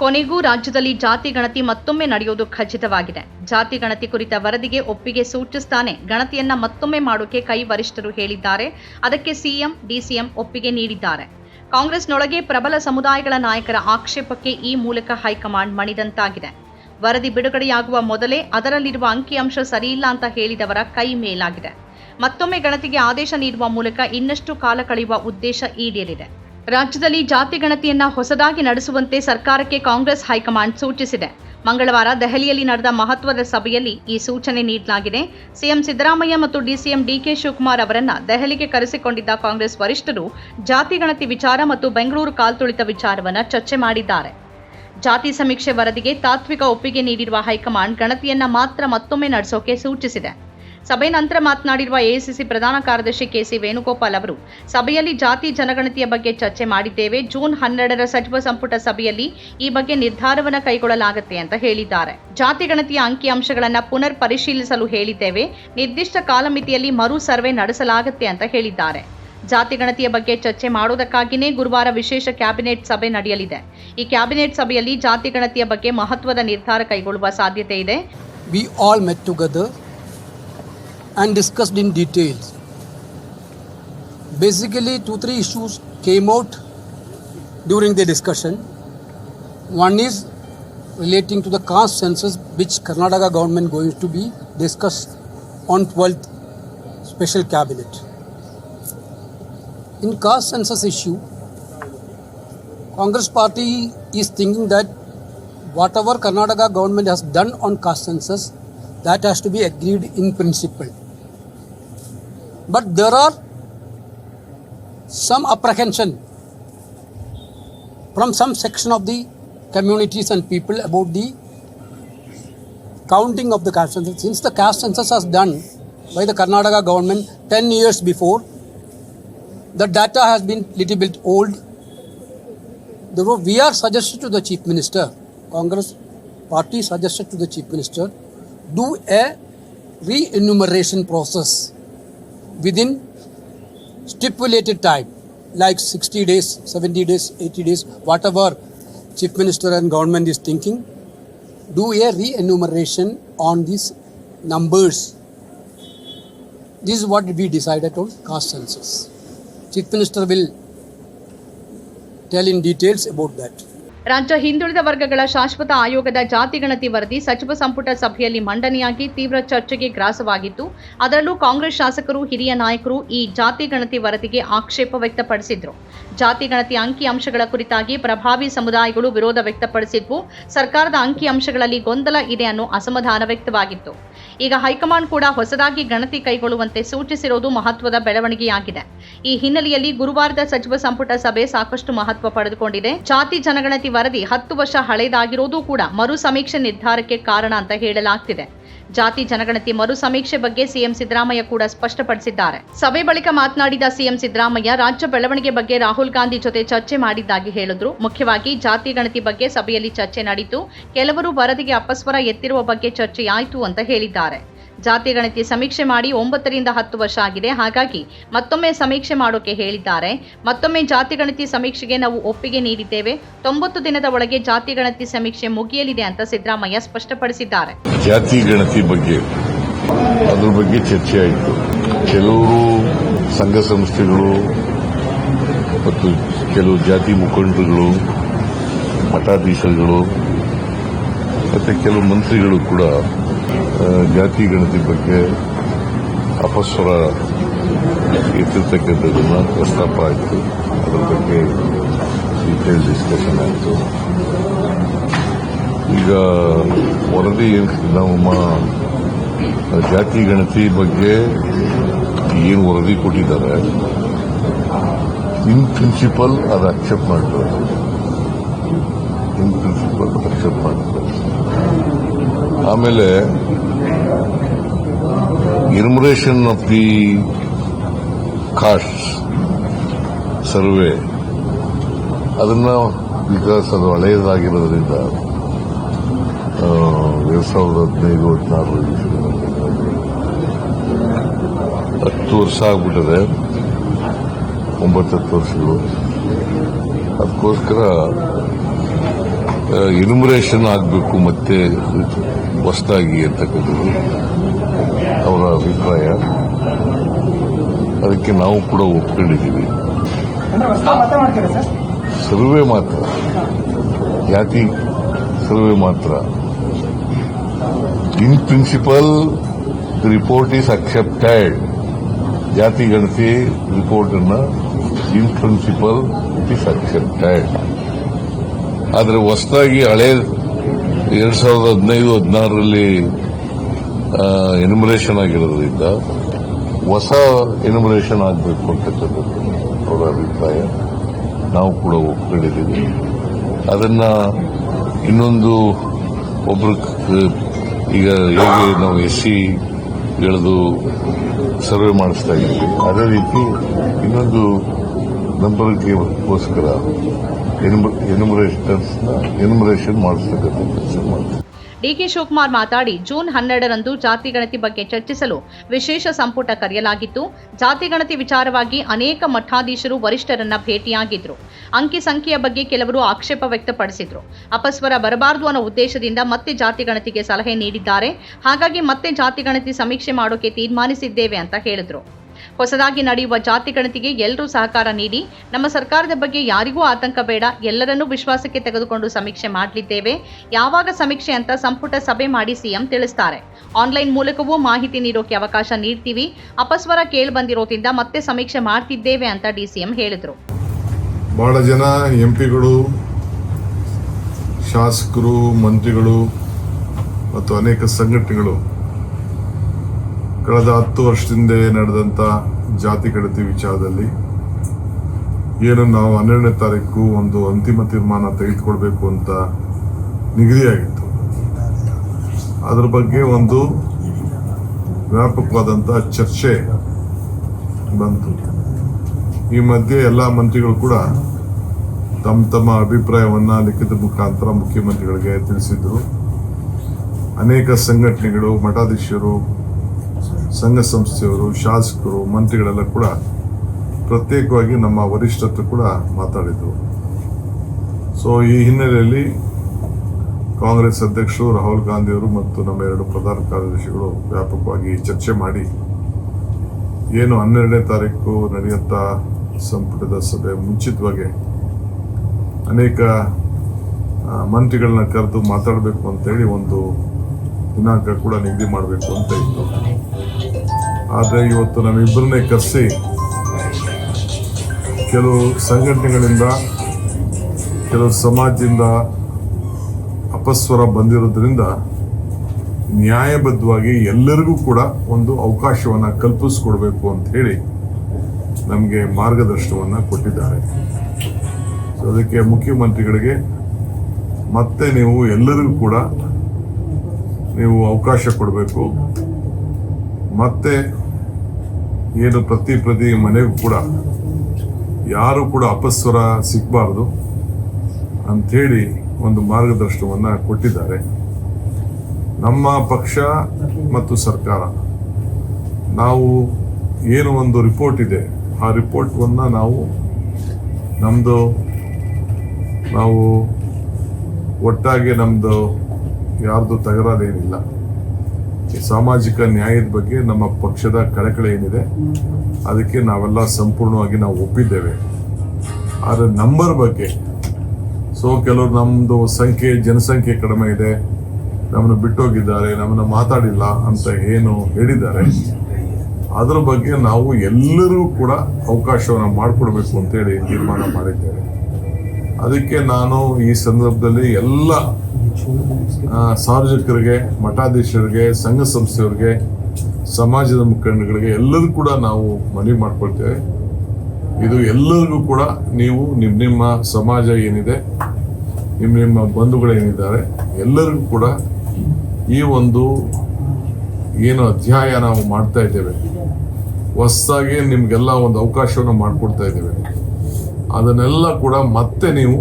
ಕೊನೆಗೂ ರಾಜ್ಯದಲ್ಲಿ ಜಾತಿ ಗಣತಿ ಮತ್ತೊಮ್ಮೆ ನಡೆಯೋದು ಖಚಿತವಾಗಿದೆ. ಜಾತಿ ಗಣತಿ ಕುರಿತ ವರದಿಗೆ ಒಪ್ಪಿಗೆ ಸೂಚಿಸ್ತಾನೆ. ಗಣತಿಯನ್ನ ಮತ್ತೊಮ್ಮೆ ಮಾಡೋಕೆ ಕೈ ವರಿಷ್ಠರು ಹೇಳಿದ್ದಾರೆ. ಅದಕ್ಕೆ ಸಿಎಂ, ಡಿಸಿಎಂ ಒಪ್ಪಿಗೆ ನೀಡಿದ್ದಾರೆ. ಕಾಂಗ್ರೆಸ್ನೊಳಗೆ ಪ್ರಬಲ ಸಮುದಾಯಗಳ ನಾಯಕರ ಆಕ್ಷೇಪಕ್ಕೆ ಈ ಮೂಲಕ ಹೈಕಮಾಂಡ್ ಮಣಿದಂತಾಗಿದೆ. ವರದಿ ಬಿಡುಗಡೆಯಾಗುವ ಮೊದಲೇ ಅದರಲ್ಲಿರುವ ಅಂಕಿಅಂಶ ಸರಿಯಿಲ್ಲ ಅಂತ ಹೇಳಿದವರ ಕೈ ಮೇಲಾಗಿದೆ. ಮತ್ತೊಮ್ಮೆ ಗಣತಿಗೆ ಆದೇಶ ನೀಡುವ ಮೂಲಕ ಇನ್ನಷ್ಟು ಕಾಲ ಕಳೆಯುವ ಉದ್ದೇಶ ಈಡೇರಿದೆ. ರಾಜ್ಯದಲ್ಲಿ ಜಾತಿ ಗಣತಿಯನ್ನ ಹೊಸದಾಗಿ ನಡೆಸುವಂತೆ ಸರ್ಕಾರಕ್ಕೆ ಕಾಂಗ್ರೆಸ್ ಹೈಕಮಾಂಡ್ ಸೂಚಿಸಿದೆ. ಮಂಗಳವಾರ ದೆಹಲಿಯಲ್ಲಿ ನಡೆದ ಮಹತ್ವದ ಸಭೆಯಲ್ಲಿ ಈ ಸೂಚನೆ ನೀಡಲಾಗಿದೆ. ಸಿಎಂ ಸಿದ್ದರಾಮಯ್ಯ ಮತ್ತು ಡಿಸಿಎಂ ಡಿಕೆ ಶಿವಕುಮಾರ್ ಅವರನ್ನ ದೆಹಲಿಗೆ ಕರೆಸಿಕೊಂಡಿದ್ದ ಕಾಂಗ್ರೆಸ್ ವರಿಷ್ಠರು ಜಾತಿ ಗಣತಿ ವಿಚಾರ ಮತ್ತು ಬೆಂಗಳೂರು ಕಾಲ್ತುಳಿತ ವಿಚಾರವನ್ನು ಚರ್ಚೆ ಮಾಡಿದ್ದಾರೆ. ಜಾತಿ ಸಮೀಕ್ಷೆ ವರದಿಗೆ ತಾತ್ವಿಕ ಒಪ್ಪಿಗೆ ನೀಡಿರುವ ಹೈಕಮಾಂಡ್ ಗಣತಿಯನ್ನ ಮಾತ್ರ ಮತ್ತೊಮ್ಮೆ ನಡೆಸೋಕೆ ಸೂಚಿಸಿದೆ. ಸಭೆ ನಂತರ ಮಾತನಾಡಿರುವ ಎಐಸಿಸಿ ಪ್ರಧಾನ ಕಾರ್ಯದರ್ಶಿ ಕೆಸಿ ವೇಣುಗೋಪಾಲ್ ಅವರು, ಸಭೆಯಲ್ಲಿ ಜಾತಿ ಜನಗಣತಿಯ ಬಗ್ಗೆ ಚರ್ಚೆ ಮಾಡಿದ್ದೇವೆ. ಜೂನ್ ಹನ್ನೆರಡರ ಸಚಿವ ಸಂಪುಟ ಸಭೆಯಲ್ಲಿ ಈ ಬಗ್ಗೆ ನಿರ್ಧಾರವನ್ನು ಕೈಗೊಳ್ಳಲಾಗುತ್ತೆ ಅಂತ ಹೇಳಿದ್ದಾರೆ. ಜಾತಿ ಗಣತಿಯ ಅಂಕಿಅಂಶಗಳನ್ನು ಪುನರ್ ಪರಿಶೀಲಿಸಲು ಹೇಳಿದ್ದೇವೆ. ನಿರ್ದಿಷ್ಟ ಕಾಲಮಿತಿಯಲ್ಲಿ ಮರು ಸರ್ವೆ ನಡೆಸಲಾಗುತ್ತೆ ಅಂತ ಹೇಳಿದ್ದಾರೆ. ಜಾತಿ ಗಣತಿಯ ಬಗ್ಗೆ ಚರ್ಚೆ ಮಾಡೋದಕ್ಕಾಗಿಯೇ ಗುರುವಾರ ವಿಶೇಷ ಕ್ಯಾಬಿನೆಟ್ ಸಭೆ ನಡೆಯಲಿದೆ. ಈ ಕ್ಯಾಬಿನೆಟ್ ಸಭೆಯಲ್ಲಿ ಜಾತಿ ಗಣತಿಯ ಬಗ್ಗೆ ಮಹತ್ವದ ನಿರ್ಧಾರ ಕೈಗೊಳ್ಳುವ ಸಾಧ್ಯತೆ ಇದೆ. We all met together. And discussed in details. Basically, two, three issues came out during the discussion. One is relating to the caste census, which Karnataka government going to be discussed on 12th special cabinet. In caste census issue, Congress party is thinking that whatever Karnataka government has done on caste census, that has to be agreed in principle. But there are some apprehension from some section of the communities and people about the counting of the caste census. Since the caste census was done by the Karnataka government 10 years before, the data has been little bit old. Therefore, we are suggested to the Chief Minister, Congress party suggested to the Chief Minister, do a re-enumeration process within stipulated time, like 60 days, 70 days, 80 days, whatever Chief Minister and government is thinking, do a re-enumeration on these numbers. This is what we decided on caste census. Chief Minister will tell in details about that. ರಾಜ್ಯ ಹಿಂದುಳಿದ ವರ್ಗಗಳ ಶಾಶ್ವತ ಆಯೋಗದ ಜಾತಿಗಣತಿ ವರದಿ ಸಚಿವ ಸಂಪುಟ ಸಭೆಯಲ್ಲಿ ಮಂಡನೆಯಾಗಿ ತೀವ್ರ ಚರ್ಚೆಗೆ ಗ್ರಾಸವಾಗಿತ್ತು. ಅದರಲ್ಲೂ ಕಾಂಗ್ರೆಸ್ ಶಾಸಕರು, ಹಿರಿಯ ನಾಯಕರು ಈ ಜಾತಿ ಗಣತಿ ವರದಿಗೆ ಆಕ್ಷೇಪ ವ್ಯಕ್ತಪಡಿಸಿದ್ರು. ಜಾತಿ ಗಣತಿ ಅಂಕಿ ಅಂಶಗಳ ಕುರಿತಾಗಿ ಪ್ರಭಾವಿ ಸಮುದಾಯಗಳು ವಿರೋಧ ವ್ಯಕ್ತಪಡಿಸಿದ್ವು. ಸರ್ಕಾರದ ಅಂಕಿ ಅಂಶಗಳಲ್ಲಿ ಗೊಂದಲ ಇದೆ ಅನ್ನೋ ಅಸಮಾಧಾನ ವ್ಯಕ್ತವಾಗಿತ್ತು. ಈಗ ಹೈಕಮಾಂಡ್ ಕೂಡ ಹೊಸದಾಗಿ ಗಣತಿ ಕೈಗೊಳ್ಳುವಂತೆ ಸೂಚಿಸಿರುವುದು ಮಹತ್ವದ ಬೆಳವಣಿಗೆಯಾಗಿದೆ. ಈ ಹಿನ್ನೆಲೆಯಲ್ಲಿ ಗುರುವಾರದ ಸಚಿವ ಸಂಪುಟ ಸಭೆ ಸಾಕಷ್ಟು ಮಹತ್ವ ಪಡೆದುಕೊಂಡಿದೆ. ಜಾತಿ ಜನಗಣತಿ ವರದಿ ಹತ್ತು ವರ್ಷ ಹಳೆಯದಾಗಿರೋದು ಕೂಡ ಮರು ಸಮೀಕ್ಷೆ ನಿರ್ಧಾರಕ್ಕೆ ಕಾರಣ ಅಂತ ಹೇಳಲಾಗ್ತಿದೆ. ಜಾತಿ ಜನಗಣತಿ ಮರು ಸಮೀಕ್ಷೆ ಬಗ್ಗೆ ಸಿಎಂ ಸಿದ್ದರಾಮಯ್ಯ ಕೂಡ ಸ್ಪಷ್ಟಪಡಿಸಿದ್ದಾರೆ. ಸಭೆ ಬಳಿಕ ಮಾತನಾಡಿದ ಸಿಎಂ ಸಿದ್ದರಾಮಯ್ಯ, ರಾಜ್ಯ ಬೆಳವಣಿಗೆ ಬಗ್ಗೆ ರಾಹುಲ್ ಗಾಂಧಿ ಜೊತೆ ಚರ್ಚೆ ಮಾಡಿದ್ದಾಗಿ ಹೇಳಿದ್ರು. ಮುಖ್ಯವಾಗಿ ಜಾತಿ ಗಣತಿ ಬಗ್ಗೆ ಸಭೆಯಲ್ಲಿ ಚರ್ಚೆ ನಡೆಯಿತು. ಕೆಲವರು ವರದಿಗೆ ಅಪಸ್ವರ ಎತ್ತಿರುವ ಬಗ್ಗೆ ಚರ್ಚೆಯಾಯಿತು ಅಂತ ಹೇಳಿದ್ದಾರೆ. ಜಾತಿ ಗಣತಿ ಸಮೀಕ್ಷೆ ಮಾಡಿ ಒಂಬತ್ತರಿಂದ ಹತ್ತು ವರ್ಷ ಆಗಿದೆ. ಹಾಗಾಗಿ ಮತ್ತೊಮ್ಮೆ ಸಮೀಕ್ಷೆ ಮಾಡೋಕೆ ಹೇಳಿದ್ದಾರೆ. ಮತ್ತೊಮ್ಮೆ ಜಾತಿ ಗಣತಿ ಸಮೀಕ್ಷೆಗೆ ನಾವು ಒಪ್ಪಿಗೆ ನೀಡಿದ್ದೇವೆ. ತೊಂಬತ್ತು ದಿನದ ಒಳಗೆ ಜಾತಿ ಗಣತಿ ಸಮೀಕ್ಷೆ ಮುಗಿಯಲಿದೆ ಅಂತ ಸಿದ್ದರಾಮಯ್ಯ ಸ್ಪಷ್ಟಪಡಿಸಿದ್ದಾರೆ. ಜಾತಿ ಗಣತಿ ಬಗ್ಗೆ ಅದ್ರ ಬಗ್ಗೆ ಚರ್ಚೆ ಆಯಿತು. ಕೆಲವರು ಸಂಘ ಸಂಸ್ಥೆಗಳು ಮತ್ತು ಕೆಲವು ಜಾತಿ ಮುಖಂಡರುಗಳು, ಮಠಾಧೀಶರುಗಳು, ಮತ್ತು ಕೆಲವು ಮಂತ್ರಿಗಳು ಕೂಡ ಜಾತಿ ಗಣತಿ ಬಗ್ಗೆ ಅಪಸ್ವರ ಎತ್ತಿರ್ತಕ್ಕಂಥದ್ದನ್ನ ಪ್ರಸ್ತಾಪ ಆಯಿತು. ಅದರ ಬಗ್ಗೆ ಡೀಟೇಲ್ ಡಿಸ್ಕಷನ್ ಆಯಿತು. ಈಗ ವರದಿ ಏನು ನಾವು ಮಾ- ಜಾತಿ ಗಣತಿ ಬಗ್ಗೆ ಏನು ವರದಿ ಕೊಟ್ಟಿದ್ದಾರೆ, ಇನ್ ಪ್ರಿನ್ಸಿಪಲ್ ಅದು ಅಕ್ಸೆಪ್ಟ್ ಮಾಡ್ತಾರೆ ಇನ್ ಪ್ರಿನ್ಸಿಪಲ್ ಅಕ್ಸೆಪ್ಟ್ ಮಾಡ್ತಾರೆ ಆಮೇಲೆ enumeration of the costs survey. ಅದನ್ನು ಬಿಕಾಸ್ ಅದು ಹಳೆಯದಾಗಿರೋದ್ರಿಂದ ಎರಡು ಸಾವಿರದ ಹದಿನೈದು ಹದಿನಾರು ಹತ್ತು ವರ್ಷ ಆಗ್ಬಿಟ್ಟಿದೆ. ಒಂಬತ್ತು ಹತ್ತು ವರ್ಷಗಳು. ಅದಕ್ಕೋಸ್ಕರ ಇನ್ಯುಮರೇಷನ್ ಆಗಬೇಕು ಮತ್ತೆ ಹೊಸದಾಗಿ ಅಂತಕ್ಕಂಥದ್ದು. ಅವರ ಅಭಿಪ್ರಾಯ. ಅದಕ್ಕೆ ನಾವು ಕೂಡ ಒಪ್ಪಿಕೊಂಡಿದ್ದೀವಿ ಸರ್ವೆ ಮಾತ್ರ. ಜಾತಿ ಸರ್ವೆ ಮಾತ್ರ. In principle, the report is accepted. ಜಾತಿ ಗಣತಿ ರಿಪೋರ್ಟ್ ಅನ್ನ in principle, it is accepted. ಆದರೆ ಹೊಸದಾಗಿ ಹಳೆ ಎರಡ್ ಸಾವಿರದ ಹದಿನೈದು, ಹದಿನಾರರಲ್ಲಿ ಎನಿಮರೇಷನ್ ಆಗಿರೋದ್ರಿಂದ ಹೊಸ ಎನ್ಯುಮರೇಷನ್ ಆಗಬೇಕು ಅಂತಕ್ಕಂಥದ್ದು ಅವರ ಅಭಿಪ್ರಾಯ. ನಾವು ಕೂಡ ಒಪ್ಕೊಂಡಿದ್ದೀವಿ. ಅದನ್ನ ಇನ್ನೊಂದು ಒಬ್ರು ಈಗ ಹೇಗೆ ನಾವು ಎಸ್ ಸಿ ಎಳೆದು ಸರ್ವೆ ಮಾಡಿಸ್ತಾ ಇದ್ದೀವಿ. ಅದೇ ರೀತಿ ಇನ್ನೊಂದು ನಂಬರ್ಗೆ ಗೋಸ್ಕರ ಎನ್ಯುಮರೇಷನ್ ಎನ್ಯುಮರೇಷನ್ ಮಾಡ್ತೀವಿ ಡಿಕೆ ಶಿವಕುಮಾರ್ ಮಾತಾಡಿ ಜೂನ್ ಹನ್ನೆರಡರಂದು ಜಾತಿ ಗಣತಿ ಬಗ್ಗೆ ಚರ್ಚಿಸಲು ವಿಶೇಷ ಸಂಪುಟ ಕರೆಯಲಾಗಿತ್ತು. ಜಾತಿ ಗಣತಿ ವಿಚಾರವಾಗಿ ಅನೇಕ ಮಠಾಧೀಶರು ವರಿಷ್ಠರನ್ನ ಭೇಟಿಯಾಗಿದ್ರು. ಅಂಕಿ ಸಂಖ್ಯೆಯ ಬಗ್ಗೆ ಕೆಲವರು ಆಕ್ಷೇಪ ವ್ಯಕ್ತಪಡಿಸಿದ್ರು. ಅಪಸ್ವರ ಬರಬಾರದು ಅನ್ನೋ ಉದ್ದೇಶದಿಂದ ಮತ್ತೆ ಜಾತಿ ಗಣತಿಗೆ ಸಲಹೆ ನೀಡಿದ್ದಾರೆ. ಹಾಗಾಗಿ ಮತ್ತೆ ಜಾತಿ ಗಣತಿ ಸಮೀಕ್ಷೆ ಮಾಡೋಕೆ ತೀರ್ಮಾನಿಸಿದ್ದೇವೆ ಅಂತ ಹೇಳಿದ್ರು. ಹೊಸದಾಗಿ ನಡೆಯುವ ಜಾತಿ ಗಣತಿಗೆ ಎಲ್ಲರೂ ಸಹಕಾರ ನೀಡಿ, ನಮ್ಮ ಸರ್ಕಾರದ ಬಗ್ಗೆ ಯಾರಿಗೂ ಆತಂಕ ಬೇಡ, ಎಲ್ಲರನ್ನೂ ವಿಶ್ವಾಸಕ್ಕೆ ತೆಗೆದುಕೊಂಡು ಸಮೀಕ್ಷೆ ಮಾಡಲಿದ್ದೇವೆ. ಯಾವಾಗ ಸಮೀಕ್ಷೆ ಅಂತ ಸಂಪುಟ ಸಭೆ ಮಾಡಿ ಸಿಎಂ ತಿಳಿಸ್ತಾರೆ. ಆನ್ಲೈನ್ ಮೂಲಕವೂ ಮಾಹಿತಿ ನೀಡೋಕೆ ಅವಕಾಶ ನೀಡ್ತೀವಿ. ಅಪಸ್ವರ ಕೇಳಿ ಬಂದಿರೋದ್ರಿಂದ ಮತ್ತೆ ಸಮೀಕ್ಷೆ ಮಾಡ್ತಿದ್ದೇವೆ ಅಂತ ಡಿಸಿಎಂ ಹೇಳಿದ್ರು. ಬಹಳ ಜನ ಎಂ ಪಿಗಳು, ಶಾಸಕರು, ಮಂತ್ರಿಗಳು ಮತ್ತು ಅನೇಕ ಸಂಘಟನೆಗಳು ಕಳೆದ ಹತ್ತು ವರ್ಷದಿಂದ ನಡೆದಂಥ ಜಾತಿ ಗಣತಿ ವಿಚಾರದಲ್ಲಿ ಏನು ನಾವು ಹನ್ನೆರಡನೇ ತಾರೀಕು ಒಂದು ಅಂತಿಮ ತೀರ್ಮಾನ ತೆಗೆದುಕೊಳ್ಬೇಕು ಅಂತ ನಿಗದಿಯಾಗಿತ್ತು. ಅದರ ಬಗ್ಗೆ ಒಂದು ವ್ಯಾಪಕವಾದಂಥ ಚರ್ಚೆ ಬಂತು. ಈ ಮಧ್ಯೆ ಎಲ್ಲ ಮಂತ್ರಿಗಳು ಕೂಡ ತಮ್ಮ ತಮ್ಮ ಅಭಿಪ್ರಾಯವನ್ನು ಲಿಖಿತ ಮುಖಾಂತರ ಮುಖ್ಯಮಂತ್ರಿಗಳಿಗೆ ತಿಳಿಸಿದ್ರು. ಅನೇಕ ಸಂಘಟನೆಗಳು, ಮಠಾಧೀಶರು ಸಂಘ ಸಂಸ್ಥೆಯವರು, ಶಾಸಕರು, ಮಂತ್ರಿಗಳೆಲ್ಲ ಕೂಡ ಪ್ರತ್ಯೇಕವಾಗಿ ನಮ್ಮ ವರಿಷ್ಠರು ಕೂಡ ಮಾತಾಡಿದರು. ಸೊ ಈ ಹಿನ್ನೆಲೆಯಲ್ಲಿ ಕಾಂಗ್ರೆಸ್ ಅಧ್ಯಕ್ಷರು ರಾಹುಲ್ ಗಾಂಧಿಯವರು ಮತ್ತು ನಮ್ಮ ಎರಡು ಪ್ರಧಾನ ಕಾರ್ಯದರ್ಶಿಗಳು ವ್ಯಾಪಕವಾಗಿ ಚರ್ಚೆ ಮಾಡಿ, ಏನು ಹನ್ನೆರಡನೇ ತಾರೀಕು ನಡೆಯುತ್ತ ಸಂಪುಟದ ಸಭೆ ಮುಂಚಿತವಾಗಿ ಅನೇಕ ಮಂತ್ರಿಗಳನ್ನ ಕರೆದು ಮಾತಾಡಬೇಕು ಅಂತೇಳಿ ಒಂದು ದಿನಾಂಕ ಕೂಡ ನಿಗದಿ ಮಾಡಬೇಕು ಅಂತ ಇತ್ತು ಆದರೆ ಇವತ್ತು ನಮ್ಮಿಬ್ಬರನ್ನೇ ಕರೆಸಿ ಕೆಲವು ಸಂಘಟನೆಗಳಿಂದ, ಕೆಲವು ಸಮಾಜದಿಂದ ಅಪಸ್ವರ ಬಂದಿರೋದ್ರಿಂದ ನ್ಯಾಯಬದ್ಧವಾಗಿ ಎಲ್ಲರಿಗೂ ಕೂಡ ಒಂದು ಅವಕಾಶವನ್ನ ಕಲ್ಪಿಸ್ಕೊಡ್ಬೇಕು ಅಂತ ಹೇಳಿ ನಮಗೆ ಮಾರ್ಗದರ್ಶನವನ್ನ ಕೊಟ್ಟಿದ್ದಾರೆ. ಅದಕ್ಕೆ ಮುಖ್ಯಮಂತ್ರಿಗಳಿಗೆ ಮತ್ತೆ ನೀವು ಎಲ್ಲರಿಗೂ ಕೂಡ ನೀವು ಅವಕಾಶ ಕೊಡಬೇಕು. ಮತ್ತೆ ಏನು ಪ್ರತಿ ಪ್ರತಿ ಮನೆಗೂ ಕೂಡ ಯಾರು ಕೂಡ ಅಪಸ್ವರ ಸಿಗಬಾರ್ದು ಅಂಥೇಳಿ ಒಂದು ಮಾರ್ಗದರ್ಶನವನ್ನು ಕೊಟ್ಟಿದ್ದಾರೆ. ನಮ್ಮ ಪಕ್ಷ ಮತ್ತು ಸರ್ಕಾರ. ನಾವು ಏನು ಒಂದು ರಿಪೋರ್ಟ್ ಇದೆ, ಆ ರಿಪೋರ್ಟನ್ನು ನಾವು ನಮ್ಮದು ನಾವು ಒಟ್ಟಾಗಿ ನಮ್ಮದು ಯಾರ್ದು ತಗರಾದೇನಿಲ್ಲ. ಸಾಮಾಜಿಕ ನ್ಯಾಯದ ಬಗ್ಗೆ ನಮ್ಮ ಪಕ್ಷದ ಕಳಕಳಿ ಏನಿದೆ, ಅದಕ್ಕೆ ನಾವೆಲ್ಲ ಸಂಪೂರ್ಣವಾಗಿ ನಾವು ಒಪ್ಪಿದ್ದೇವೆ. ಆದರೆ ನಂಬರ್ ಬಗ್ಗೆ ಸೊ ಕೆಲವರು ನಮ್ಮದು ಸಂಖ್ಯೆ, ಜನಸಂಖ್ಯೆ ಕಡಿಮೆ ಇದೆ ನಮ್ಮನ್ನು ಬಿಟ್ಟೋಗಿದ್ದಾರೆ ನಮ್ಮನ್ನು ಮಾತಾಡಿಲ್ಲ ಅಂತ ಏನು ಹೇಳಿದ್ದಾರೆ, ಅದರ ಬಗ್ಗೆ ನಾವು ಎಲ್ಲರೂ ಕೂಡ ಅವಕಾಶವನ್ನು ಮಾಡಿಕೊಡ್ಬೇಕು ಅಂತೇಳಿ ತೀರ್ಮಾನ ಮಾಡಿದ್ದೇವೆ. ಅದಕ್ಕೆ ನಾನು ಈ ಸಂದರ್ಭದಲ್ಲಿ ಎಲ್ಲ ಸಾರ್ವಜನಿಕರಿಗೆ, ಮಠಾಧೀಶರಿಗೆ, ಸಂಘ ಸಂಸ್ಥೆಯವರಿಗೆ, ಸಮಾಜದ ಮುಖಂಡಗಳಿಗೆ ಎಲ್ಲರೂ ಕೂಡ ನಾವು ಮನವಿ ಮಾಡ್ಕೊಳ್ತೇವೆ. ಇದು ಎಲ್ಲರಿಗೂ ಕೂಡ ನೀವು ನಿಮ್ಮ ನಿಮ್ಮ ಸಮಾಜ ಏನಿದೆ ನಿಮ್ಮ ನಿಮ್ಮ ಬಂಧುಗಳೇನಿದ್ದಾರೆ ಎಲ್ಲರಿಗೂ ಕೂಡ ಈ ಒಂದು ಏನು ಅಧ್ಯಾಯ ನಾವು ಮಾಡ್ತಾ ಇದ್ದೇವೆ. ಹೊಸದಾಗಿ ನಿಮಗೆಲ್ಲ ಒಂದು ಅವಕಾಶವನ್ನು ಮಾಡಿಕೊಡ್ತಾ ಇದ್ದೇವೆ. ಅದನ್ನೆಲ್ಲ ಕೂಡ ಮತ್ತೆ ನೀವು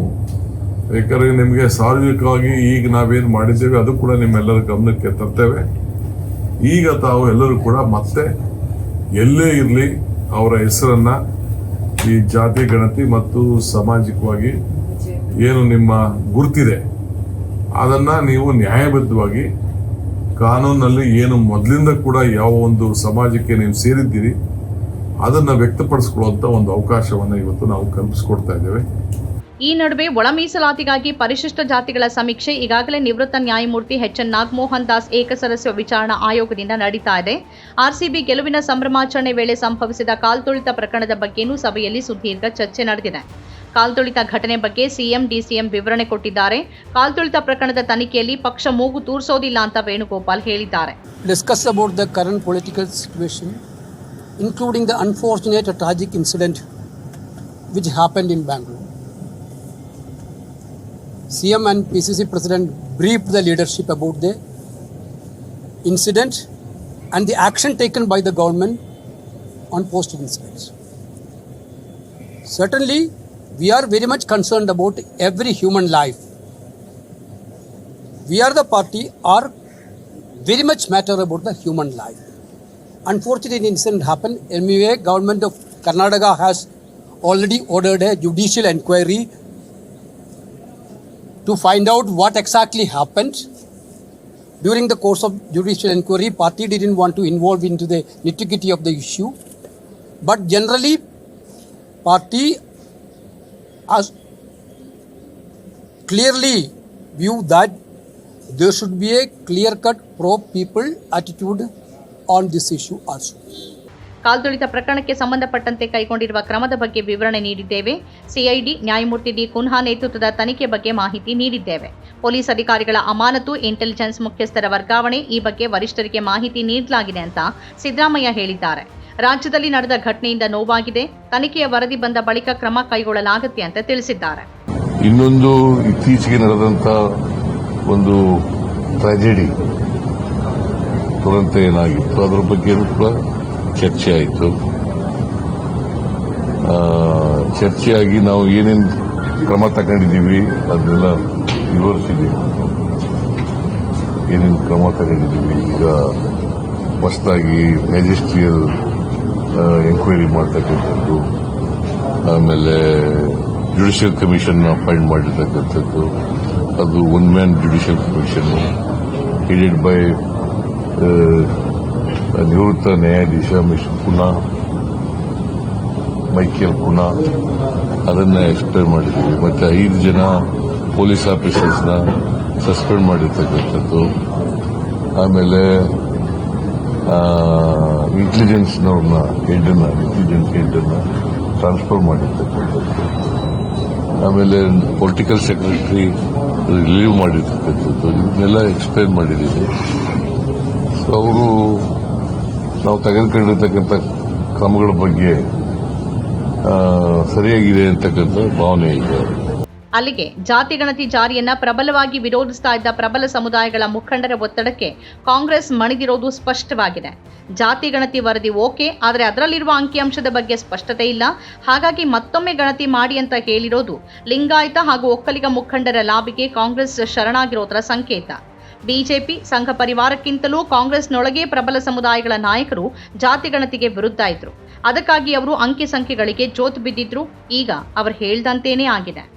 ಬೇಕಾದ್ರೆ ನಿಮಗೆ ಸಾರ್ವಜನಿಕವಾಗಿ ಈಗ ನಾವೇನು ಮಾಡಿದ್ದೇವೆ, ಅದು ಕೂಡ ನಿಮ್ಮೆಲ್ಲರ ಗಮನಕ್ಕೆ ತರ್ತೇವೆ. ಈಗ ತಾವು ಎಲ್ಲರೂ ಕೂಡ ಮತ್ತೆ ಎಲ್ಲೇ ಇರಲಿ ಅವರ ಹೆಸರನ್ನ ಈ ಜಾತಿ, ಗಣತಿ ಮತ್ತು ಸಾಮಾಜಿಕವಾಗಿ ಏನು ನಿಮ್ಮ ಗುರುತಿದೆ, ಅದನ್ನ ನೀವು ನ್ಯಾಯಬದ್ಧವಾಗಿ ಕಾನೂನಲ್ಲಿ ಏನು ಮೊದಲಿಂದ ಕೂಡ ಯಾವ ಒಂದು ಸಮಾಜಕ್ಕೆ ನೀವು ಸೇರಿದ್ದೀರಿ, ಅದನ್ನ ವ್ಯಕ್ತಪಡಿಸ್ಕೊಳ್ಳುವಂಥ ಒಂದು ಅವಕಾಶವನ್ನ ಇವತ್ತು ನಾವು ಕಲ್ಪಿಸ್ಕೊಡ್ತಾ ಇದ್ದೇವೆ. ಈ ನಡುವೆ ಒಳ ಮೀಸಲಾತಿಗಾಗಿ ಪರಿಶಿಷ್ಟ ಜಾತಿಗಳ ಸಮೀಕ್ಷೆ ಈಗಾಗಲೇ ನಿವೃತ್ತ ನ್ಯಾಯಮೂರ್ತಿ ಎಚ್ ಎನ್ ನಾಗಮೋಹನ್ ದಾಸ್ ಏಕಸದಸ್ಯ ವಿಚಾರಣಾ ಆಯೋಗದಿಂದ ನಡೀತಾ ಇದೆ. ಆರ್ಸಿಬಿ ಗೆಲುವಿನ ಸಂಭ್ರಮಾಚರಣೆ ವೇಳೆ ಸಂಭವಿಸಿದ ಕಾಲ್ತುಳಿತ ಪ್ರಕರಣದ ಬಗ್ಗೆಯೂ ಸಭೆಯಲ್ಲಿ ಸುದೀರ್ಘ ಚರ್ಚೆ ನಡೆದಿದೆ. ಕಾಲ್ತುಳಿತ ಘಟನೆ ಬಗ್ಗೆ ಸಿಎಂ ಡಿಸಿಎಂ ವಿವರಣೆ ಕೊಟ್ಟಿದ್ದಾರೆ. ಕಾಲ್ತುಳಿತ ಪ್ರಕರಣದ ತನಿಖೆಯಲ್ಲಿ ಪಕ್ಷ ಮೂಗು ತೂರಿಸೋದಿಲ್ಲ ಅಂತ ವೇಣುಗೋಪಾಲ್ ಹೇಳಿದ್ದಾರೆ. Discuss about the current political situation, including the unfortunate tragic incident which happened in Bangalore. CM and PCC President briefed the leadership about the incident and the action taken by the government on post incidents. Certainly, we are very much concerned about every human life. We are the party are very much matter about the human life. Unfortunate incident happened. Anyway, government of Karnataka has already ordered a judicial inquiry to find out what exactly happened. During the course of judicial inquiry, party didn't want to involve into the nitty-gritty of the issue. But generally, party has clearly view that there should be a clear-cut pro-people attitude on this issue also. ಕಾಲ್ತುಳಿತ ಪ್ರಕರಣಕ್ಕೆ ಸಂಬಂಧಪಟ್ಟಂತೆ ಕೈಗೊಂಡಿರುವ ಕ್ರಮದ ಬಗ್ಗೆ ವಿವರಣೆ ನೀಡಿದ್ದೇವೆ. CID, ನ್ಯಾಯಮೂರ್ತಿ D. Cunha ನೇತೃತ್ವದ ತನಿಖೆ ಬಗ್ಗೆ ಮಾಹಿತಿ ನೀಡಿದ್ದೇವೆ. ಪೊಲೀಸ್ ಅಧಿಕಾರಿಗಳ ಅಮಾನತು, ಇಂಟೆಲಿಜೆನ್ಸ್ ಮುಖ್ಯಸ್ಥರ ವರ್ಗಾವಣೆ ಈ ಬಗ್ಗೆ ವರಿಷ್ಠರಿಗೆ ಮಾಹಿತಿ ನೀಡಲಾಗಿದೆ ಅಂತ ಸಿದ್ದರಾಮಯ್ಯ ಹೇಳಿದ್ದಾರೆ. ರಾಜ್ಯದಲ್ಲಿ ನಡೆದ ಘಟನೆಯಿಂದ ನೋವಾಗಿದೆ. ತನಿಖೆಯ ವರದಿ ಬಂದ ಬಳಿಕ ಕ್ರಮ ಕೈಗೊಳ್ಳಲಾಗುತ್ತೆ ಅಂತ ತಿಳಿಸಿದ್ದಾರೆ. ಇನ್ನೊಂದು ಇತ್ತೀಚೆಗೆ ನಡೆದಂತ ಒಂದು ಟ್ರಾಜೆಡಿ ಏನಾಗಿತ್ತು? ಅದರ ಬಗ್ಗೆ ಕೂಡ ಚರ್ಚೆ ಆಯಿತು ಚರ್ಚೆಯಾಗಿ ನಾವು ಏನೇನು ಕ್ರಮ ತಗೊಂಡಿದ್ದೀವಿ, ಅದನ್ನೆಲ್ಲ ವಿವರಿಸಿದ್ದೀವಿ. ಏನೇನು ಕ್ರಮ ತಗೊಂಡಿದ್ದೀವಿ, ಈಗ ಹೊಸದಾಗಿ ಮ್ಯಾಜಿಸ್ಟ್ರಿಯಲ್ ಎಂಕ್ವೈರಿ ಮಾಡ್ತಕ್ಕಂಥದ್ದು, ಆಮೇಲೆ ಜುಡಿಷಿಯಲ್ ಕಮಿಷನ್ ಅಪಾಯಿಂಟ್ ಮಾಡಿರ್ತಕ್ಕಂಥದ್ದು, ಅದು one man judicial commission headed by ನಿವೃತ್ತ ನ್ಯಾಯಾಧೀಶ ಮಿಸ್ಟರ್ ಪುನಃ ಮೈಕೇಲ್ ಪುನಃ ಅದನ್ನ ಎಕ್ಸ್ಪ್ಲೇನ್ ಮಾಡಿದ್ದೀವಿ. ಮತ್ತೆ ಐದು ಜನ ಪೊಲೀಸ್ ಆಫೀಸರ್ಸ್ನ ಸಸ್ಪೆಂಡ್ ಮಾಡಿರ್ತಕ್ಕಂಥದ್ದು. ಆಮೇಲೆ ಇಂಟೆಲಿಜೆನ್ಸ್ನವ್ರನ್ನ ಹೆಡ್ನ ಇಂಟೆಲಿಜೆನ್ಸ್ ಹೆಡ್ನ ಟ್ರಾನ್ಸ್ಫರ್ ಮಾಡಿರ್ತಕ್ಕಂಥದ್ದು. ಆಮೇಲೆ ಪೊಲಿಟಿಕಲ್ ಸೆಕ್ರೆಟರಿ ರಿಲೀವ್ ಮಾಡಿರ್ತಕ್ಕಂಥದ್ದು. ಇದನ್ನೆಲ್ಲ ಎಕ್ಸ್ಪ್ಲೇನ್ ಮಾಡಿದ್ದೀವಿ. ಸೊ ಅವರು ನಾವು ತೆಗೆದುಕೊಂಡಿರ್ತಕ್ಕಂಥ ಕ್ರಮಗಳ ಬಗ್ಗೆ ಸರಿಯಾಗಿದೆ ಅಂತಕ್ಕಂಥ ಭಾವನೆ ಇದೆ. ಅಲ್ಲಿಗೆ ಜಾತಿ ಗಣತಿ ಜಾರಿಯನ್ನ ಪ್ರಬಲವಾಗಿ ವಿರೋಧಿಸ್ತಾ ಇದ್ದ ಪ್ರಬಲ ಸಮುದಾಯಗಳ ಮುಖಂಡರ ಒತ್ತಡಕ್ಕೆ ಕಾಂಗ್ರೆಸ್ ಮಣಿದಿರೋದು ಸ್ಪಷ್ಟವಾಗಿದೆ. ಜಾತಿ ಗಣತಿ ವರದಿ ಓಕೆ, ಆದರೆ ಅದರಲ್ಲಿರುವ ಅಂಕಿಅಂಶದ ಬಗ್ಗೆ ಸ್ಪಷ್ಟತೆ ಇಲ್ಲ. ಹಾಗಾಗಿ ಮತ್ತೊಮ್ಮೆ ಗಣತಿ ಮಾಡಿ ಅಂತ ಹೇಳಿರೋದು ಲಿಂಗಾಯತ ಹಾಗೂ ಒಕ್ಕಲಿಗ ಮುಖಂಡರ ಲಾಭಿಗೆ ಕಾಂಗ್ರೆಸ್ ಶರಣಾಗಿರೋದರ ಸಂಕೇತ. ಬಿಜೆಪಿ ಸಂಘ ಪರಿವಾರಕ್ಕಿಂತಲೂ ಕಾಂಗ್ರೆಸ್ನೊಳಗೆ ಪ್ರಬಲ ಸಮುದಾಯಗಳ ನಾಯಕರು ಜಾತಿ ಗಣತಿಗೆ ವಿರುದ್ಧ ಇದ್ರು. ಅದಕ್ಕಾಗಿ ಅವರು ಅಂಕಿ ಸಂಖ್ಯೆಗಳಿಗೆ ಜೋತು ಬಿದ್ದಿದ್ರು. ಈಗ ಅವರು ಹೇಳ್ದಂತೇನೇ ಆಗಿದೆ.